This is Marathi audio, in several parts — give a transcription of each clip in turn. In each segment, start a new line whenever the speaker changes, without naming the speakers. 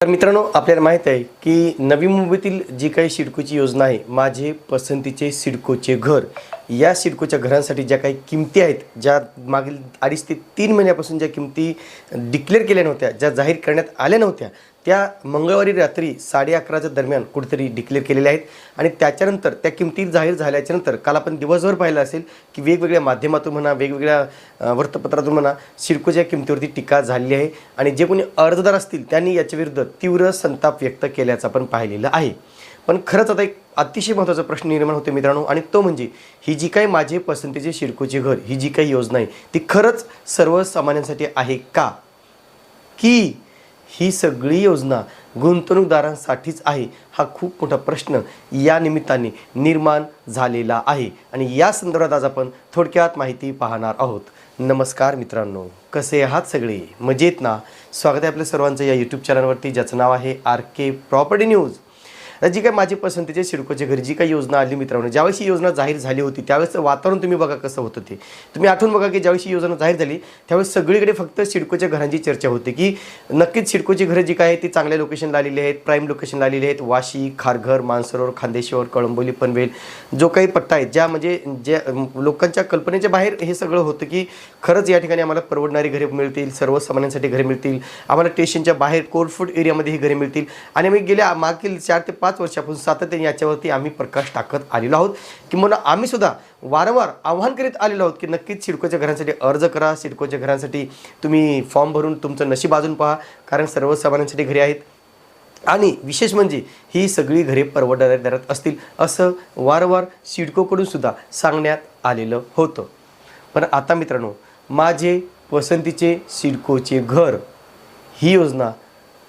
तर मित्रांनो आपल्याला माहीत आहे की नवी मुंबईतील जी काही सिडकोची योजना आहे माझे पसंतीचे सिडकोचे घर या सिडकोच्या घरांसाठी ज्या काही किमती आहेत ज्या मागील अडीच ते तीन महिन्यापासून ज्या किमती डिक्लेअर केल्या नव्हत्या ज्या जाहीर करण्यात आल्या नव्हत्या त्या मंगळवारी रात्री साडे अकराच्या दरम्यान कुठेतरी डिक्लेअर केलेल्या आहेत. आणि त्याच्यानंतर त्या किमती जाहीर झाल्याच्यानंतर काल आपण दिवसभर पाहिलं असेल की वेगवेगळ्या माध्यमातून म्हणा वेगवेगळ्या वृत्तपत्रातून म्हणा सिडकोच्या किमतीवरती टीका झालेली आहे. आणि जे कोणी अर्जदार असतील त्यांनी याच्या विरुद्ध तीव्र संताप व्यक्त केल्याचं आपण पाहिलेलं आहे. पण खरंच आता एक अतिशय महत्त्वाचा प्रश्न निर्माण होतो मित्रांनो आणि तो म्हणजे ही जी काही माझे पसंतीचे शिरकोचे घर ही जी काही योजना आहे ती खरंच सर्वसामान्यांसाठी आहे का? की ही सगळी योजना गुंतवणूकदारांसाठीच आहे हा खूप मोठा प्रश्न या निमित्ताने निर्माण झालेला आहे. आणि या संदर्भात आज आपण थोडक्यात माहिती पाहणार आहोत. नमस्कार मित्रांनो कसे आहात सगळे? मजेत ना? स्वागत आहे आपल्या सर्वांचं या यूट्यूब चॅनलवरती ज्याचं नाव आहे आर के प्रॉपर्टी न्यूज. जी काय माझी पसंतीचे सिडकोच्या घरी जी काही योजना आली मित्रांनो ज्यावेळेस ही योजना जाहीर झाली होती त्यावेळेस वातावरण तुम्ही बघा कसं होतं ते. तुम्ही आठवून बघा की ज्यावेळेस ही योजना जाहीर झाली त्यावेळेस सगळीकडे फक्त सिडकोच्या घरांची चर्चा होती की नक्कीच सिडकोची घरं जी काय आहेत ती चांगल्या लोकेशनला आलेली आहेत प्राईम लोकेशनला आलेली आहेत. वाशी खारघर मानसरोवर खांदेश्वर कळंबोली पनवेल जो काही पट्टा आहे ज्या म्हणजे ज्या लोकांच्या कल्पनेच्या बाहेर हे सगळं होतं की खरंच या ठिकाणी आम्हाला परवडणारी घरे मिळतील सर्वसामान्यांसाठी घरे मिळतील. आम्हाला स्टेशनच्या बाहेर कोल्डफूड एरियामध्ये ही घरे मिळतील. आणि आम्ही गेल्या मागील चार ते पाच पाच वर्षापासून सातत्याने याच्यावरती आम्ही प्रकाश टाकत आलेलो आहोत. किंवा आम्ही सुद्धा वारंवार आव्हान करीत आलेलो आहोत की नक्कीच सिडकोच्या घरांसाठी अर्ज करा सिडकोच्या घरांसाठी तुम्ही फॉर्म भरून तुमचं नशीब अजून पहा कारण सर्वसामान्यांसाठी घरे आहेत. आणि विशेष म्हणजे ही सगळी घरे परवडणाऱ्या दरात असतील असं वारंवार सिडकोकडून सुद्धा सांगण्यात आलेलं होतं. पण आता मित्रांनो माझे पसंतीचे सिडकोचे घर ही योजना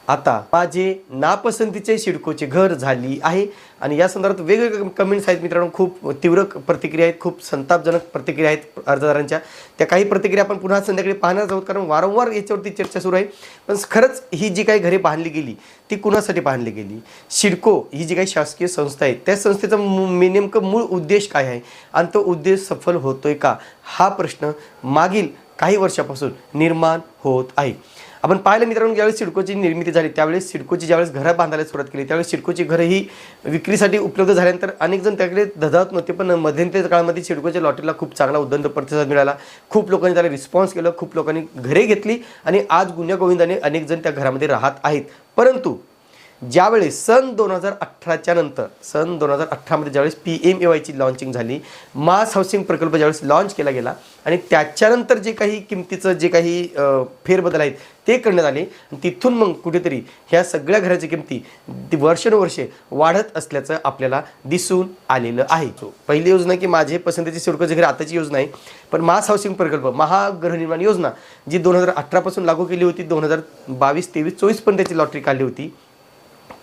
आता माझे नापसंतीचे शिडकोचे घर झाली आहे. आणि या संदर्भात वेगवेगळे कमेंट्स आहेत मित्रांनो. खूप तीव्र प्रतिक्रिया आहेत खूप संतापजनक प्रतिक्रिया आहेत अर्जदारांच्या. त्या काही प्रतिक्रिया आपण पुन्हा संध्याकाळी पाहणार आहोत कारण वारंवार याच्यावरती चर्चा सुरू आहे. पण खरंच ही जी काही घरे बांधली गेली ती कुणासाठी बांधली गेली? शिडको ही जी काही शासकीय संस्था आहे त्या संस्थेचा मू- नेमकं मूळ उद्देश काय आहे? आणि तो उद्देश सफल होतोय का? हा प्रश्न मागील काही वर्षापासून निर्माण होत आहे. आपण पाहिलं मित्रांनो ज्यावेळेस सिडकोची निर्मिती झाली त्यावेळेस सिडकोची ज्यावेळेस घरं बांधायला सुरुवात केली त्यावेळेस सिडकोची घरं ही विक्रीसाठी उपलब्ध झाल्यानंतर अनेक जण त्याकडे धजावत नव्हते पण मध्यंतरी काळामध्ये सिडकोच्या लॉटरीला खूप चांगला उद्दंत प्रतिसाद मिळाला. खूप लोकांनी त्याला रिस्पॉन्स केलं खूप लोकांनी घरे घेतली आणि आज गुन्ह्या गोविंदाने अनेक जण त्या घरामध्ये राहत आहेत. परंतु ज्यावेळेस सन दोन हजार अठराच्या नंतर सन दोन हजार अठरामध्ये ज्यावेळेस पी एम ए वायची लॉन्चिंग झाली मास हाऊसिंग प्रकल्प ज्यावेळेस लॉन्च केला गेला आणि त्याच्यानंतर जे काही किमतीचं जे काही फेरबदल आहेत ते करण्यात आले. तिथून मग कुठेतरी ह्या सगळ्या घराच्या किमती वर्षानुवर्षे वाढत असल्याचं आपल्याला दिसून आलेलं आहे. So, पहिली योजना की माझे पसंतीचे सिडकोचे घरे आताची योजना आहे. पण मास हाऊसिंग प्रकल्प महागृहनिर्माण योजना जी दोन हजार अठरापासून लागू केली होती दोन हजार बावीस तेवीस चोवीसपर्यंत त्याची लॉटरी काढली होती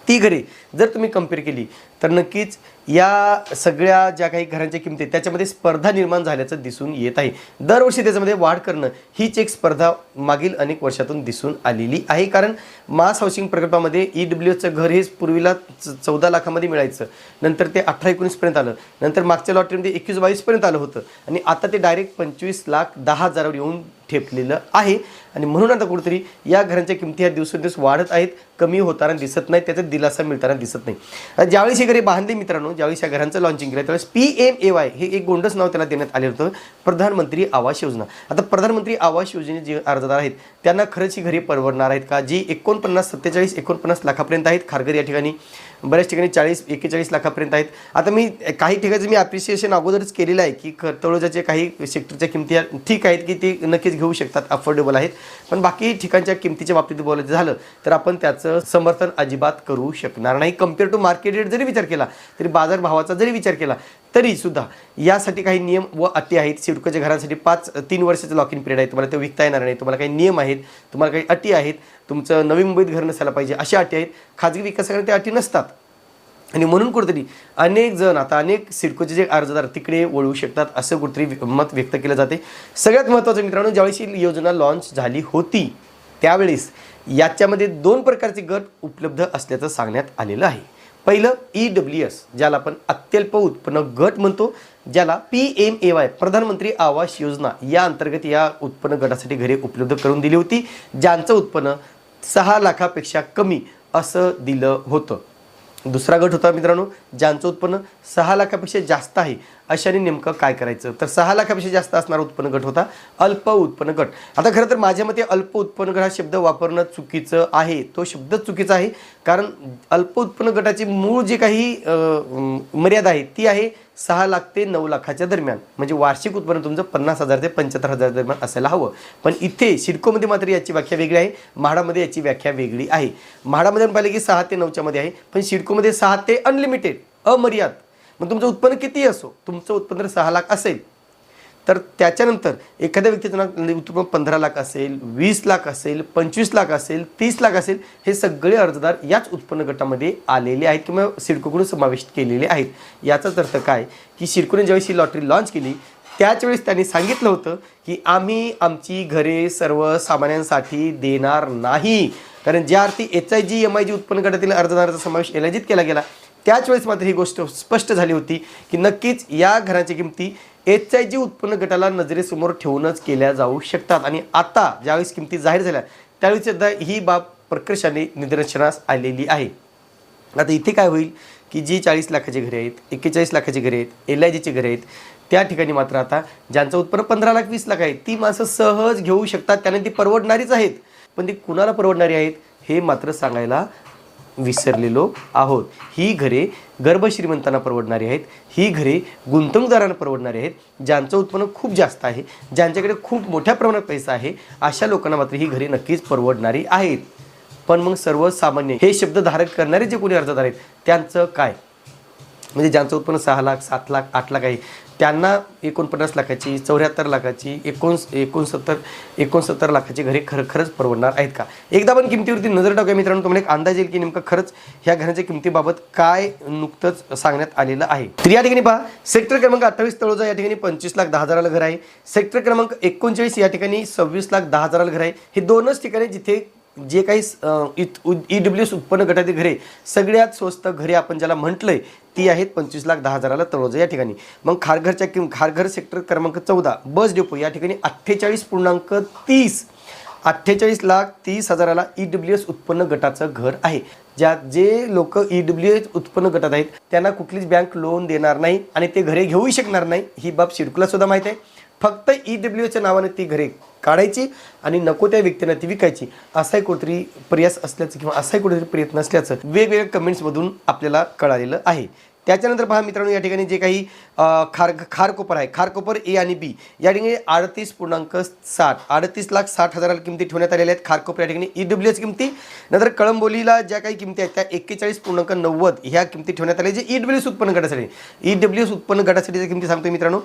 ती घरे जर तुम्ही कंपेअर केली तर नक्कीच या सगळ्या ज्या काही घरांच्या किमती आहेत, त्याच्यामध्ये स्पर्धा निर्माण झाल्याचं दिसून येत आहे. दरवर्षी त्याच्यामध्ये वाढ करणं हीच एक स्पर्धा मागील अनेक वर्षातून दिसून आलेली आहे. कारण मास हाऊसिंग प्रकल्पामध्ये ई डब्ल्यू एचं घर हे पूर्वीला च- चौदा लाखामध्ये मिळायचं. नंतर ते अठरा एकोणीसपर्यंत आलं. नंतर मागच्या लॉटरीमध्ये एकवीस बावीसपर्यंत आलं होतं. आणि आता ते डायरेक्ट पंचवीस लाख दहा हजारावर येऊन ठेपलेलं आहे. आणि म्हणून आता कुठेतरी या घरांच्या किमती ह्या दिवसेंदिवस वाढत आहेत. कमी होताना दिसत नाही त्याचा दिलासा मिळताना दिसत नाही. ज्यावेळेस हे घरे बांधले मित्रांनो ज्यावेळेस या घरांचं लॉन्चिंग केलं त्यावेळेस पी एम ए वाय हे एक गोंडस नाव त्याला देण्यात आले होतं. प्रधानमंत्री आवास योजना. आता प्रधानमंत्री आवास योजने जे अर्जदार आहेत त्यांना खरंच ही घरे परवडणार आहेत का? जी एकोणपन्नास सत्तेचाळीस एकोणपन्नास लाखापर्यंत आहेत खारघर या ठिकाणी. बऱ्याच ठिकाणी चाळीस एक्केचाळीस लाखापर्यंत आहेत. आता मी काही ठिकाणी मी अप्रिसिएशन अगोदरच केलेलं आहे की खतवळजाचे काही सेक्टरच्या किमती ठीक आहेत की ते नक्कीच घेऊ शकतात अफोर्डेबल आहेत. पण बाकी ठिकाणच्या किमतीच्या बाबतीत बोलायचं झालं तर आपण त्याचं समर्थन अजिबात करू शकणार नाही. कंपेअर टू मार्केट रेट जरी विचार केला तरी बाजारभावाचा जरी विचार केला तरी सुद्धा यासाठी काही नियम व अटी आहेत. सिडकोच्या घरांसाठी पाच तीन वर्षाचं लॉक इन पिरियड आहे. तुम्हाला ते विकता येणार नाही. तुम्हाला काही नियम आहेत. तुम्हाला काही अटी आहेत. तुमचं नवी मुंबईत घर नसायला पाहिजे अशा अटी आहेत. खाजगी विकासाकडे त्या अटी नसतात. आणि म्हणून कुठेतरी अनेक जण आता अनेक सिडकोचे जे अर्जदार तिकडे वळू शकतात असं कुठेतरी मत व्यक्त केलं जाते. सगळ्यात महत्त्वाचं मित्रांनो ज्यावेळेस ही योजना लॉन्च झाली होती त्यावेळेस याच्यामध्ये दोन प्रकारचे गट उपलब्ध असल्याचं सांगण्यात आलेलं आहे. पहिलं ई डब्ल्यू एस ज्याला आपण अत्यल्प उत्पन्न गट म्हणतो ज्याला पी एम ए वाय प्रधानमंत्री आवास योजना या अंतर्गत या उत्पन्न गटासाठी घरे उपलब्ध करून दिली होती ज्यांचं उत्पन्न सहा लाखापेक्षा कमी असं दिलं होतं. दुसरा गट होता मित्रांनो ज्यांचं उत्पन्न सहा लाखापेक्षा जास्त आहे अशाने नेमकं काय करायचं? तर सहा लाखापेक्षा जास्त असणारा उत्पन्न गट होता. अल्प उत्पन्न गट. आता खरं तर माझ्या मते अल्प उत्पन्न गट हा शब्द वापरणं चुकीचं आहे. तो शब्द चुकीचा आहे. कारण अल्प उत्पन्न गटाची मूळ जी काही मर्यादा आहे ती आहे सहा लाख ते नऊ लाखाच्या दरम्यान. म्हणजे वार्षिक उत्पन्न तुमचं पन्नास हजार ते पंच्याहत्तर हजार दरम्यान असायला हवं. पण इथे सिडकोमध्ये मात्र याची व्याख्या वेगळी आहे. म्हाडामध्ये याची व्याख्या वेगळी आहे. म्हाडामध्ये पाहिलं की सहा ते नऊच्यामध्ये आहे. पण सिडकोमध्ये सहा ते अनलिमिटेड अमर्याद मग तुमचं उत्पन्न कितीही असो तुमचं उत्पन्न सहा लाख असेल तर त्याच्यानंतर एखाद्या व्यक्तीचं ना म्हणजे उत्पन्न पंधरा लाख असेल वीस लाख असेल पंचवीस लाख असेल तीस लाख असेल हे सगळे अर्जदार याच उत्पन्न गटामध्ये आलेले आहेत किंवा सिडकोकडून समाविष्ट केलेले आहेत. याचाच अर्थ काय? की सिडकोने ज्यावेळेस ही लॉटरी लॉन्च केली त्याचवेळेस त्यांनी सांगितलं होतं की आम्ही आमची घरे सर्वसामान्यांसाठी देणार नाही. कारण ज्या अर्थी H I G M I G उत्पन्न गटातील अर्जदाराचा समावेश एलाजित केला गेला त्याच वेळेस मात्र ही गोष्ट स्पष्ट झाली होती की नक्कीच या घराच्या किमती एच आय जी उत्पन्न गटाला नजरेसमोर ठेवूनच केल्या जाऊ शकतात. आणि आता ज्यावेळेस किमती जाहीर झाल्या त्यावेळी सुद्धा ही बाब प्रकर्षाने निदर्शनास आलेली आहे. आता इथे काय होईल की जी चाळीस लाखाची घरे आहेत एक्केचाळीस लाखाची घरे आहेत एल आय जीची घरे आहेत त्या ठिकाणी मात्र आता ज्यांचं उत्पन्न पंधरा लाख वीस लाख आहे ती माणसं सहज घेऊ शकतात. त्याने ती परवडणारीच आहेत. पण ती कुणाला परवडणारी आहेत हे मात्र सांगायला विसरलेलो आहोत. ही घरे गर्भश्रीमंतांना परवडणारी आहेत. ही घरे गुंतवणूकदारांना परवडणारी आहेत. ज्यांचं उत्पन्न खूप जास्त आहे ज्यांच्याकडे खूप मोठ्या प्रमाणात पैसा आहे अशा लोकांना मात्र ही घरे नक्कीच परवडणारी आहेत. पण मग सर्वसामान्य हे शब्द धारक करणारे जे कोणी अर्जदार आहेत त्यांचं काय? म्हणजे ज्यांचं उत्पन्न सहा लाख सात लाख आठ लाख आहे त्यांना एकोणपन्नास लाखाची चौऱ्याहत्तर लाखाची एकोण एकोणसत्तर एकोणसत्तर लाखाची घरे खरं खरंच परवडणार आहेत का? एकदा पण किमतीवरती नजर टाकूया मित्रांनो तुम्हाला एक अंदाज येईल की नेमकं खरंच ह्या घराच्या किमतीबाबत काय नुकतंच सांगण्यात आलेलं आहे. तर या ठिकाणी पहा सेक्टर क्रमांक अठ्ठावीस तळोजा या ठिकाणी पंचवीस लाख दहा हजाराला घर आहे. सेक्टर क्रमांक एकोणचाळीस या ठिकाणी सव्वीस लाख दहा हजाराला घर आहे. हे दोनच ठिकाणी जिथे जे काही ई डब्ल्यू एस उत्पन्न गटातील घरे सगळ्यात स्वस्त घरे आपण ज्याला म्हटलंय ती आहेत पंचवीस लाख दहा हजाराला तळोजा या ठिकाणी. मग खारघरच्या किम खारघर सेक्टर क्रमांक चौदा बस डेपो या ठिकाणी अठ्ठेचाळीस पूर्णांक तीस अठ्ठेचाळीस लाख तीस हजाराला ई डब्ल्यू एस उत्पन्न गटाचं घर आहे. ज्या जे लोक ई डब्ल्यू एस उत्पन्न गटात आहेत त्यांना कुठलीच बँक लोन देणार नाही आणि ते घरे घेऊही शकणार नाही ही बाब शिडकुला सुद्धा माहीत आहे. फक्त ई डब्ल्यू एच्या नावाने ती घरे काढायची आणि नको त्या व्यक्तींना ती विकायची. असाही कुठेतरी प्रयास असल्याचं किंवा असाही कुठेतरी प्रयत्न असल्याचं वेगवेगळ्या कमेंट्समधून आपल्याला कळालेलं आहे. त्याच्यानंतर पहा मित्रांनो या ठिकाणी जे काही खार खारकोपर आहे. खारकोपर ए आणि बी या ठिकाणी अडतीस पूर्णांक साठ. अडतीस लाख साठ हजाराला किमती ठेवण्यात आलेल्या आहेत. खारकोपर या ठिकाणी ई डब्ल्यू एस किमती. नंतर कळंबोलीला ज्या काही किमती आहेत त्या एक्केचाळीस पूर्णांक नव्वद ह्या किमती ठेवण्यात आल्या जे ई डब्ल्यू एस उत्पन्न गटासाठी. ई डब्ल्यू एस उत्पन्न गटासाठीच्या किमती सांगतोय मित्रांनो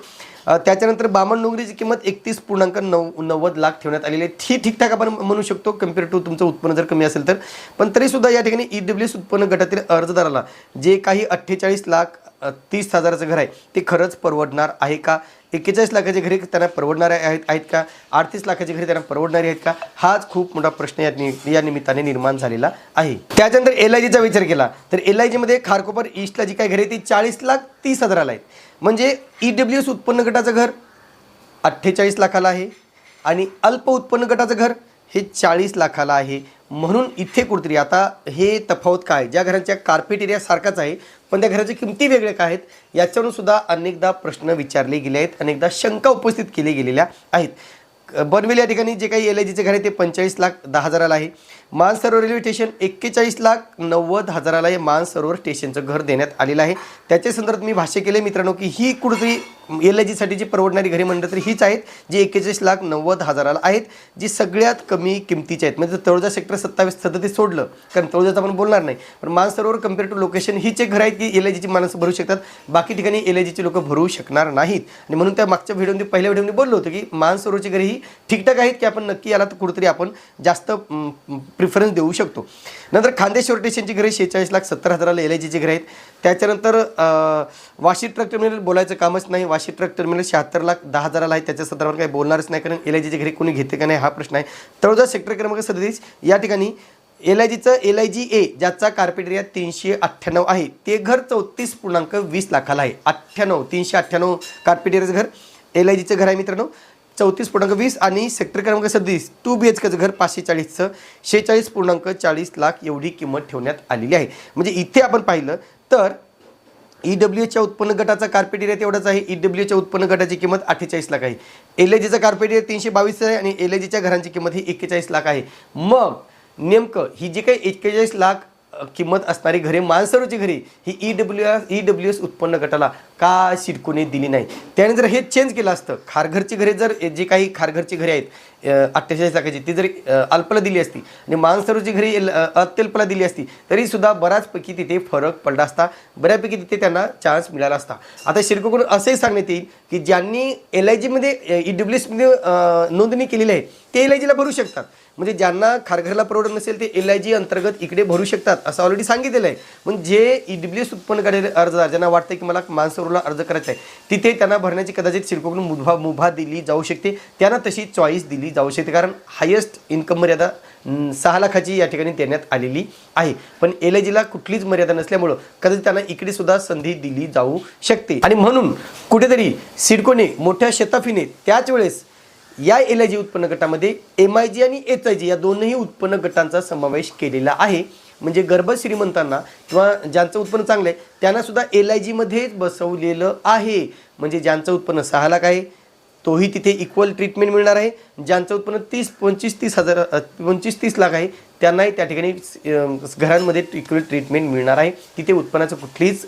त्याच्यानंतर बामण डोंगरीची किंमत एकतीस पूर्णांक नऊ नव्वद लाख ठेवण्यात आलेली आहे. ही ठीकठाक आपण म्हणू शकतो. कंपेअर टू तुमचं उत्पन्न जर कमी असेल तर. पण तरीसुद्धा या ठिकाणी ई डब्ल्यू एस उत्पन्न गटातील अर्जदाराला जे काही अठ्ठेचाळीस लाख तीस हजाराचं घर आहे ते खरंच परवडणार आहे का? एक्केचाळीस लाखाचे घरे त्यांना परवडणारे आहेत आहेत का? अडतीस लाखाचे घरे त्यांना परवडणारी आहेत का? हाच खूप मोठा प्रश्न या नि- या निमित्ताने निर्माण झालेला आहे. त्याच्यानंतर एल आय जीचा विचार केला तर एल आय जीमध्ये खारकोपर ईस्टला जी काय घरे ती चाळीस लाख तीस हजाराला आहेत. म्हणजे ई डब्ल्यू एस उत्पन्न गटाचं घर अठ्ठेचाळीस लाखाला आहे आणि अल्प उत्पन्न गटाचं घर हे चाळीस लाखाला आहे. म्हणून इथे कुठेतरी आता हे तफावत काय? ज्या घरांच्या कार्पेट एरिया सारखाच आहे पण त्या घराच्या किमती वेगळ्या काय आहेत? याच्यावरून सुद्धा अनेकदा प्रश्न विचारले गेले आहेत अनेकदा शंका उपस्थित केली गेलेल्या आहेत. बनवेल या ठिकाणी जे काही एल आय जीचे घर आहे ते पंचेचाळीस लाख दहा हजाराला आहे. मानसरोवर रेल्वे स्टेशन एक्केचाळीस लाख नव्वद हजाराला हे मानसरोवर स्टेशनचं घर देण्यात आलेलं आहे. त्याच्या संदर्भात मी भाष्य केले मित्रांनो की ही कुठेतरी एल आय जीसाठी जी परवडणारी घरे म्हणलं तर हीच आहेत जी एक्केचाळीस लाख नव्वद हजाराला आहेत जी सगळ्यात कमी किमतीची आहेत. म्हणजे तळोजा सेक्टर सत्तावीस सदतीस सोडलं कारण तळोजाचं आपण बोलणार नाही. पण मानसरोवर कंपेअर टू लोकेशन ही जे घर आहेत की एल आय जीची माणसं भरू शकतात. बाकी ठिकाणी एल आय जीची लोक भरू शकणार नाहीत. आणि म्हणून त्या मागच्या व्हिडिओमध्ये पहिल्या व्हिडिओमध्ये बोललो होतो की मानसरोवरची घरे ही ठीकठाक आहेत की आपण नक्की याला तर कुठेतरी आपण जास्त प्रिफरन्स देऊ शकतो. नंतर खांदेश्वर स्टेशनची घरे शेहेचाळीस लाख सत्तर हजाराला एल आय जीची घरे आहेत. त्याच्यानंतर वाशी ट्रक टर्मिनल बोलायचं कामच नाही. वाशी ट्रक टर्मिनल शहात्तर लाख दहा हजाराला आहे. त्याच्या संदर्भात काही बोलणारच नाही. कारण एल आय जीची घरे कोणी घेते का नाही हा प्रश्न आहे. तळोजा सेक्टर क्रमांक सदतीस. या ठिकाणी एल आय जीचं एल आय जी ए ज्याचा कार्पेट एरिया तीनशे अठ्ठ्याण्णव आहे. ते घर चौतीस पूर्णांक वीस लाखाला आहे. अठ्ठ्याण्णव तीनशे अठ्ठ्याण्णव कार्पेट एरियाचं घर एल आय जीचं घर आहे मित्रांनो. चौतीस पूर्णांक वीस आणि सेक्टर क्रमांक सदतीस. टू बी एच केचं घर पाचशे चाळीसचं शेहेचाळीस पूर्णांक चाळीस लाख एवढी किंमत ठेवण्यात आलेली आहे. म्हणजे इथे आपण पाहिलं तर ई डब्ल्यूच्या उत्पन्न गटाचा कार्पेट एरिया तेवढाच आहे. ई डब्ल्यूच्या उत्पन्न गटाची किंमत अठ्ठेचाळीस लाख आहे. एल आय जीचा कार्पेट एरिया तीनशे बावीस आहे आणि एल आय जीच्या घरांची किंमत ही एक्केचाळीस लाख आहे. मग नेमकं ही जी काही एक्केचाळीस लाख किंमत असणारी घरे मानसरोची घरे ही E W S E W S उत्पन्न गटाला का शिडकोने दिली नाही? त्याने जर हे चेंज केलं असतं खारघरची घरे जर जे काही खारघरची घरे आहेत अठ्ठेचाळीस लाखाची ती जर अल्पला दिली असती आणि मानसरोची घरी अत्यल्पला दिली असती तरीसुद्धा बऱ्याचपैकी तिथे फरक पडला असता. बऱ्यापैकी तिथे त्यांना चान्स मिळाला असता. आता शिडकोकडून असंही सांगण्यात येईल की ज्यांनी एल आय जीमध्ये ई डब्ल्यू एसमध्ये नोंदणी केलेली आहे ते एल आय जीला भरू शकतात. म्हणजे ज्यांना खारघरला परवडत नसेल ते एल आय जी अंतर्गत इकडे भरू शकतात असं ऑलरेडी सांगितलेलं आहे. पण जे ई डब्ल्यू एस उत्पन्न काढलेले अर्जदार ज्यांना वाटतं की मला मानसरोवरला अर्ज करायचा आहे तिथे त्यांना भरण्याची कदाचित सिडकोकडून मुभा मुभा दिली जाऊ शकते. त्यांना तशी चॉईस दिली जाऊ शकते कारण हायेस्ट इन्कम मर्यादा सहा लाखाची या ठिकाणी देण्यात आलेली आहे. पण एल आय जीला कुठलीच मर्यादा नसल्यामुळं कदाचित त्यांना इकडे सुद्धा संधी दिली जाऊ शकते. आणि म्हणून कुठेतरी सिडकोने मोठ्या शताफीने त्याच वेळेस या एल आय जी उत्पन्न गटामध्ये एम आय जी आणि एच आय जी या दोनही उत्पन्न गटांचा समावेश केलेला आहे. म्हणजे गर्भ श्रीमंतांना किंवा ज्यांचं उत्पन्न चांगलं आहे त्यांनासुद्धा एल आय जीमध्येच बसवलेलं आहे. म्हणजे ज्यांचं उत्पन्न सहा लाख आहे तोही तिथे इक्वल ट्रीटमेंट मिळणार आहे. ज्यांचं उत्पन्न तीस पंचवीस तीस हजार पंचवीस तीस लाख आहे त्यांनाही त्या ठिकाणी घरांमध्ये इक्वल ट्रीटमेंट मिळणार आहे. तिथे उत्पन्नाचं कुठलीच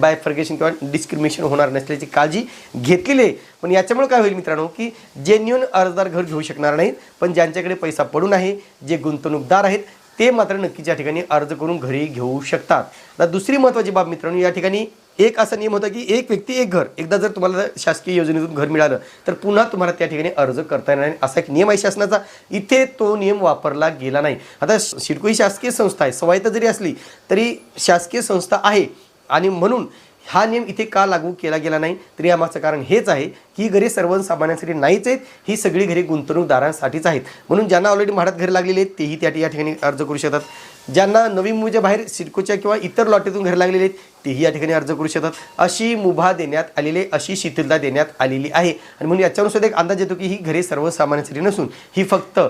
बायफर्गेशन किंवा डिस्क्रिमिनेशन होणार नसल्याची काळजी घेतलेली आहे. पण याच्यामुळे काय होईल मित्रांनो की जेन्युन अर्जदार घर घेऊ शकणार नाहीत पण ज्यांच्याकडे पैसा पडून आहे जे गुंतवणूकदार आहेत ते मात्र नक्कीच या ठिकाणी अर्ज करून घरी घेऊ शकतात. आता दुसरी महत्त्वाची बाब मित्रांनो या ठिकाणी एक असा नियम होता की एक व्यक्ती एक घर. एकदा जर तुम्हाला शासकीय योजनेतून घर मिळालं तर पुन्हा तुम्हाला त्या ठिकाणी अर्ज करता येणार नाही. असा एक नियम आहे शासनाचा. इथे तो नियम वापरला गेला नाही. आता शिडको ही शासकीय संस्था आहे. स्वायत्त जरी असली तरी शासकीय संस्था आहे. आणि म्हणून हा नियम इथे का लागू केला गेला नाही? तर यामागचं कारण हेच आहे की ही घरे सर्वसामान्यांसाठी नाहीच आहेत. ही सगळी घरे गुंतवणूकदारांसाठीच आहेत. म्हणून ज्यांना ऑलरेडी म्हाडात घरे लागलेली आहेत तेही त्या या ठिकाणी अर्ज करू शकतात. ज्यांना नवीन मुंबईच्या बाहेर सिडकोच्या किंवा इतर लॉटेतून घर लागलेले आहेत तेही या ठिकाणी अर्ज करू शकतात. अशी मुभा देण्यात आलेली आहे, अशी शिथिलता देण्यात आलेली आहे. आणि म्हणून याच्यानुसार एक अंदाज येतो की ही घरे सर्वसामान्यांसाठी नसून ही फक्त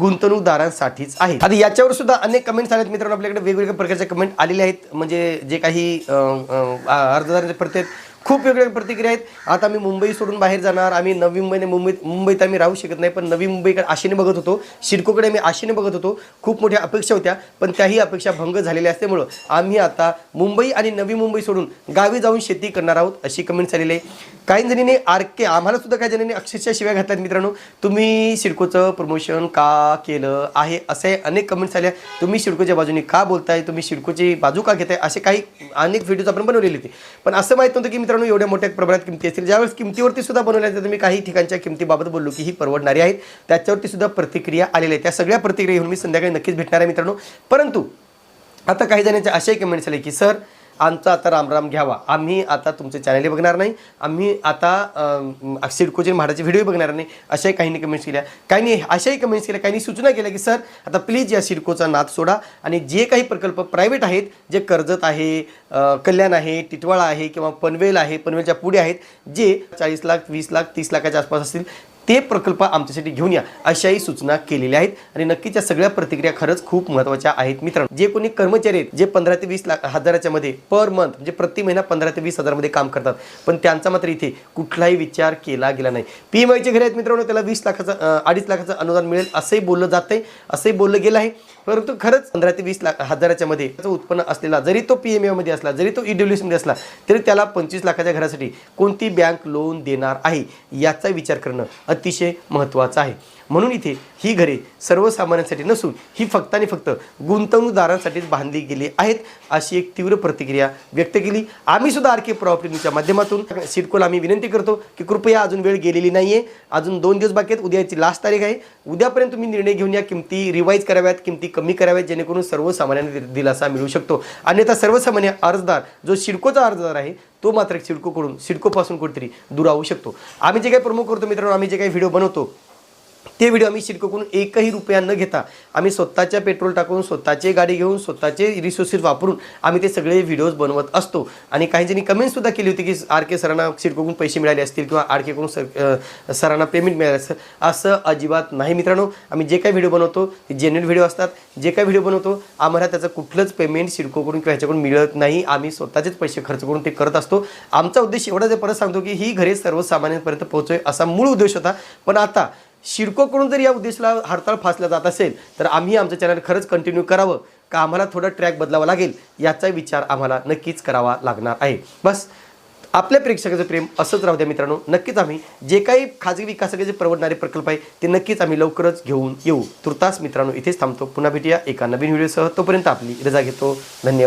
गुंतवणूकदारांसाठीच आहे आता याच्यावर सुद्धा अनेक कमेंट्स आलेत. मित्रांनो आपल्याकडे वेगवेगळ्या प्रकारच्या कमेंट आलेल्या आहेत. म्हणजे जे काही अर्जदारांचे प्रत्येक खूप वेगवेगळ्या प्रतिक्रिया आहेत. आता आम्ही मुंबई सोडून बाहेर जाणार. आम्ही नवी मुंबईने मुंबईत मुंबईत आम्ही राहू शकत नाही. पण नवी मुंबईकडे आशेने बघत होतो. शिरकोकडे आम्ही आशेने बघत होतो. खूप मोठ्या अपेक्षा होत्या. पण त्याही अपेक्षा भंग झालेल्या असल्यामुळं आम्ही आता मुंबई आणि नवी मुंबई सोडून गावी जाऊन शेती करणार आहोत अशी कमेंट्स आलेली आहे. काही जणीने आर के आम्हाला सुद्धा काही जणांनी अक्षरशः शिव्या घातल्यात मित्रांनो. तुम्ही सिडकोचं प्रमोशन का केलं आहे? असे अनेक कमेंट्स आल्या तुम्ही सिडकोच्या बाजूने का बोलताय? तुम्ही सिडकोची बाजू का घेताय? असे काही अनेक व्हिडिओज आपण बनवलेले होते. पण असं माहीत नव्हतं की मित्रांनो एवढ्या मोठ्या प्रमाणात किमती असतील. ज्यावेळेस किमतीवरती सुद्धा बनवल्या तर मी काही ठिकाणच्या किमतीबाबत बोललो की ही परवडणारी आहेत. त्याच्यावरती सुद्धा प्रतिक्रिया आलेल्या आहेत त्या सगळ्या प्रतिक्रिया घेऊन मी संध्याकाळी नक्कीच भेटणार आहे मित्रांनो. परंतु आता काही जणांचे असेही कमेंट्स आले की सर आमचा आता रामराम घ्यावा. आम्ही आता तुमचे चॅनलही बघणार नाही. आम्ही आता अं, सिडकोचे म्हाडाचे व्हिडिओ बघणार नाही. अशाही काहींनी कमेंट्स केल्या. काहींनी अशाही कमेंट्स केल्या काहींनी सूचना केल्या की सर आता प्लीज या सिडकोचा नाद सोडा आणि जे काही प्रकल्प प्रायव्हेट आहेत जे कर्जत आहे कल्याण आहे टिटवाळा आहे किंवा पनवेल आहे पनवेलच्या पुढे आहेत जे चाळीस लाख वीस लाख तीस लाखाच्या आसपास असतील ते प्रकल्प आमच्यासाठी घेऊन या अशाही सूचना केलेल्या आहेत. आणि नक्कीच्या सगळ्या प्रतिक्रिया खरंच खूप महत्त्वाच्या आहेत. मित्रांनो जे कोणी कर्मचारी आहेत जे पंधरा ते वीस लाख हजाराच्या मध्ये पर मंथ म्हणजे प्रति महिना पंधरा ते वीस हजारमध्ये काम करतात पण त्यांचा मात्र इथे कुठलाही विचार केला गेला नाही. पी एम आयचे घरे आहेत मित्रांनो त्याला वीस लाखाचं अडीच लाखाचं अनुदान मिळेल असंही बोललं जात आहे असंही बोललं गेलं आहे. परंतु खरंच पंधरा ते वीस लाख हजाराच्या मध्ये त्याचं उत्पन्न असलेला जरी तो पी एममध्ये असला जरी तो ई मध्ये असला तरी त्याला पंचवीस लाखाच्या घरासाठी कोणती बँक लोन देणार आहे याचा विचार करणं अतिशय महत्त्वाचं आहे. म्हणून इथे ही घरे सर्वसामान्यांसाठी नसून ही फक्त आणि फक्त गुंतवणूकदारांसाठीच बांधली गेली आहेत अशी एक तीव्र प्रतिक्रिया व्यक्त केली. आम्ही सुद्धा आर के प्रॉपर्टी न्यूजच्या माध्यमातून सिडकोला आम्ही विनंती करतो की कृपया अजून वेळ गेलेली नाही आहे अजून दोन दिवस बाकी आहेत. उद्याची लास्ट तारीख आहे. उद्यापर्यंत तुम्ही निर्णय घेऊन या. किमती रिवाईज कराव्यात किमती कमी कराव्यात जेणेकरून सर्वसामान्यांना दिलासा मिळू शकतो. अन्यथा सर्वसामान्य अर्जदार जो सिडकोचा अर्जदार आहे तो मात्र सिडकोकडून सिडकोपासून कुठेतरी दूर राहू शकतो. आम्ही जे काही प्रमोट करतो मित्रांनो आम्ही जे काही व्हिडिओ बनवतो ते व्हिडिओ आम्ही शिडकोकडून एकही रुपया न घेता आम्ही स्वतःच्या पेट्रोल टाकून स्वतःची गाडी घेऊन स्वतःचे रिसोर्सेस वापरून आम्ही ते सगळे व्हिडिओज बनवत असतो. आणि काही जणी कमेंटसुद्धा केली होती की आर के सरांना सिडकोकडून पैसे मिळाले असतील किंवा आर केकडून सर सरांना पेमेंट मिळालं असेल असं अजिबात नाही मित्रांनो. आम्ही जे काही व्हिडिओ बनवतो ते जेन्युन व्हिडिओ असतात. जे काही व्हिडिओ बनवतो आम्हाला त्याचं कुठलंच पेमेंट सिडकोकडून किंवा ह्याच्याकडून मिळत नाही. आम्ही स्वतःचेच पैसे खर्च करून ते करत असतो. आमचा उद्देश एवढाच जे परत सांगतो की ही घरे सर्वसामान्यांपर्यंत पोहोचवे असा मूळ उद्देश होता. पण आता शिरकोकडून जर या उद्देशाला हरताळ फासला जात असेल तर आम्ही आमचं चॅनल खरंच कंटिन्यू करावं का आम्हाला थोडा ट्रॅक बदलावा लागेल याचा विचार आम्हाला नक्कीच करावा लागणार आहे. बस आपल्या प्रेक्षकाचं प्रेम असंच राहू द्या मित्रांनो. नक्कीच आम्ही जे काही खाजगी विकासाचे जे परवडणारे प्रकल्प आहे ते नक्कीच आम्ही लवकरच घेऊन येऊ. तुर्तास मित्रांनो इथेच थांबतो. पुन्हा भेटूया एका नवीन व्हिडिओसह तोपर्यंत आपली रजा घेतो. धन्यवाद.